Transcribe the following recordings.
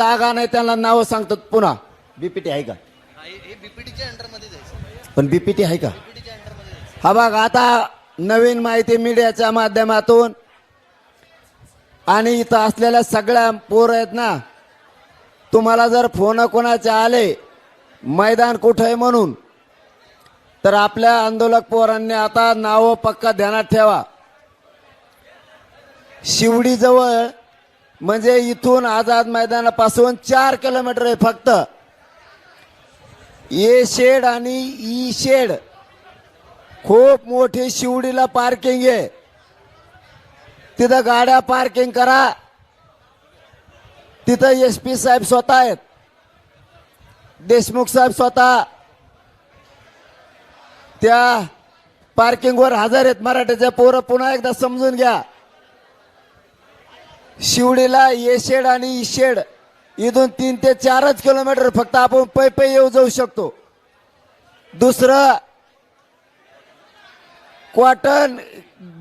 तागा नाही त्यांना नावं सांगतात पुन्हा. बीपीटी आहे का? पण बीपीटी आहे का? हा बघ आता नवीन माहिती मीडियाच्या माध्यमातून आणि इथं असलेल्या सगळ्या पोर आहेत ना तुम्हाला जर फोन कोणाचे आले मैदान कुठं आहे म्हणून तर आपल्या आंदोलक पोरांनी आता नावं पक्का ध्यानात ठेवा. शिवडीजवळ म्हणजे इथून आझाद मैदानापासून चार किलोमीटर आहे फक्त. ए शेड आणि ई शेड. खूप मोठी शिवडीला पार्किंग आहे. तिथं गाड्या पार्किंग करा. तिथं एस पी साहेब स्वतः आहेत. देशमुख साहेब स्वतः. त्या पार्किंगवर हजर आहेत मराठीच्या पोरं. पुन्हा एकदा समजून घ्या. शिवडीला येशेड आणि इशेड इथून तीन ते चारच किलोमीटर फक्त आपण पै पै येऊ जाऊ शकतो. दुसरं कॉटन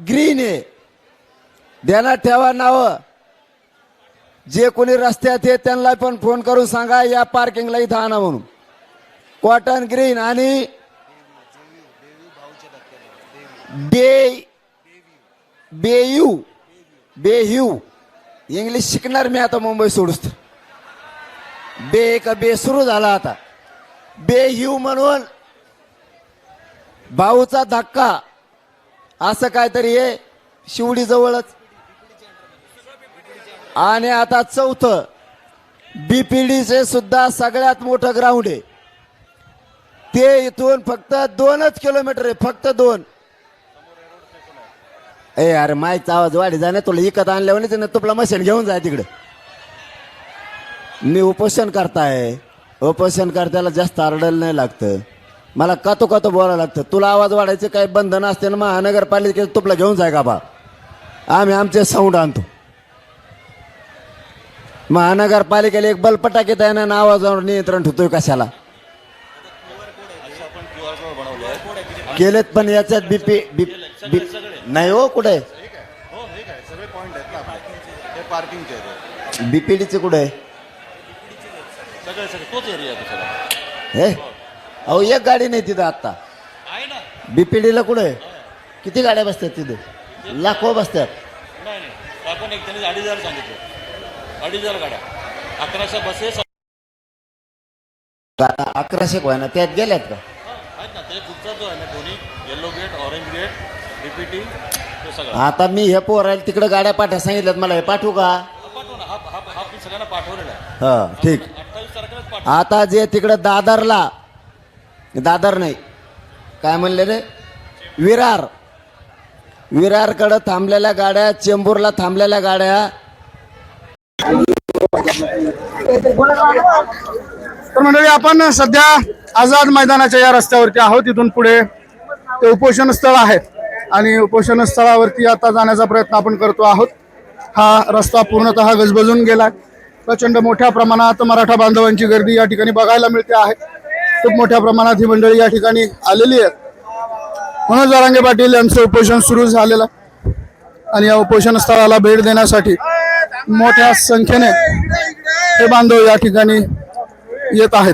ग्रीन आहे. ध्यानात ठेवा नाव. जे कोणी रस्त्यात आहे त्यांना पण फोन करून सांगा या पार्किंगला इथं आणा म्हणून. कॉटन ग्रीन आणि बे बेयू. बेह्यू इंग्लिश शिकणार मी आता मुंबई सोडूस बे का बे सुरू झाला आता. बे बेह्यू म्हणून भाऊचा धक्का. असं काहीतरी आहे शिवडी जवळच. आणि आता चौथं बीपीडीचे सुद्धा सगळ्यात मोठं ग्राउंड आहे. ते इथून फक्त दोनच किलोमीटर आहे फक्त दोन. ए अरे माईकचा आवाज वाढी जाणे तुला इकत आणल्यावर नाही तुला मशीन घेऊन जाय तिकडे. मी उपोषण करताय. उपोषण करताना जास्त आरडल नाही लागतं. मला कातो कातो बोलायला लागतं. तुला आवाज वाढायचं काही बंधन असते ना महानगरपालिकेत तुपला घेऊन जाय का बा? आम्ही आमचे साऊंड आणतो. महानगरपालिकेला एक बलपटाकीत आहे ना आवाजावर नियंत्रण ठेवतोय कशाला? केलेत पण याच्यात बीपी बी नाही हो कुठे? बीपीडीचे कुठे? आहे हे? अहो एक गाडी नाही तिथं आता बीपीडीला कुठे? किती गाड्या बसतात तिथे? लाखो बसतात. अडीच हजार सांगितलं अडीच हजार गाड्या अकराशे बसेस अकराशे कोय ना त्यात गेल्यात का? आहेत ना त्याच्या पुढचा जो आहे ना दोन्ही yellow gate orange gate DPT ते सगळं. आता मी हे पोरायला तिकडे गाड्या पाठ्या सांगितल्यात मला हे पाठवू का? हा, पाठव ना हा हा हा मी सगळ्यांना पाठवलेला आहे. हा ठीक. अठ्ठावीस तारखेलाच पाठव. आता जे तिकडं दादरला दादर नाही काय म्हणले रे? विरार. विरारकडं थांबलेल्या गाड्या चेंबूरला थांबलेल्या गाड्या. तर मंडळी आपण सध्या आझाद मैदानाच्या या रस्त्यावरती आहोत. इथून पुढे ते उपोषण स्थळ आहे. आणि उपोषण स्थळावरती आता जाण्याचा प्रयत्न आपण करतो आहोत. हा रस्ता पूर्णतः गजबजून गेलाय. प्रचंड मोठ्या प्रमाणात मराठा बांधवांची गर्दी या ठिकाणी बघायला मिळते आहे. खूप मोठ्या प्रमाणात ही मंडळी या ठिकाणी आलेली आहेत. म्हणून जारांगे पाटील यांचं उपोषण सुरू झालेलं आणि या उपोषण स्थळाला भेट देण्यासाठी मोठ्या संख्येने हे बांधव या ठिकाणी येत आहेत.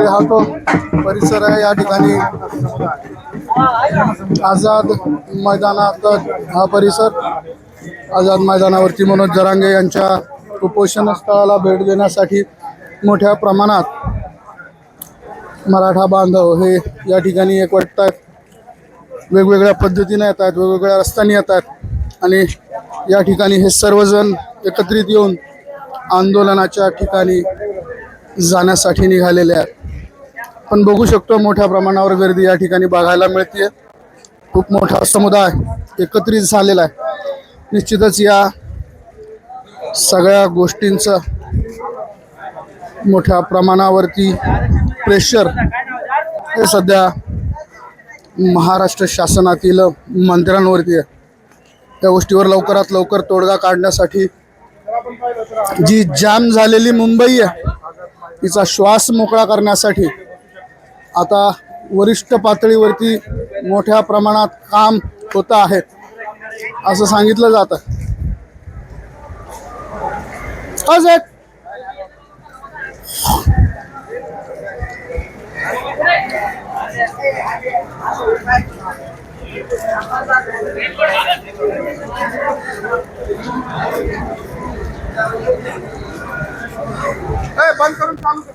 हा तो परिसर आहे या ठिकाणी. आझाद मैदानात हा परिसर. आझाद मैदानावरती मनोज जरांगे यांच्या उपोषण स्थळाला भेट देण्यासाठी मोठ्या प्रमाणात मराठा बांधव हे या ठिकाणी एकवटत आहेत वेगवेगळ्या पद्धतीने येत आहेत वेगवेगळ्या रस्त्याने येत आहेत. आणि या ठिकाणी हे सर्वजण एकत्रित येऊन आंदोलनाच्या ठिकाणी जाण्यासाठी निघालेले आहेत. आपण बघू शकतो मोठ्या प्रमाणावर गर्दी या ठिकाणी बघायला मिळते खूप मोठा समुदाय एकत्रित झालेला आहे. निश्चितच या सगळ्या गोष्टींचं मोठ्या प्रमाणावरती प्रेशर हे सध्या महाराष्ट्र शासनातील मंत्र्यांवरती आहे. त्या गोष्टीवर लवकरात लवकर तोडगा काढण्यासाठी जी जाम झालेली मुंबई आहे तिचा श्वास मोकळा करण्यासाठी. आता वरिष्ठ पातळीवरती मोठ्या प्रमाणात काम होत आहे असं सांगितलं जातं. अजय! बंद करून चालू कर.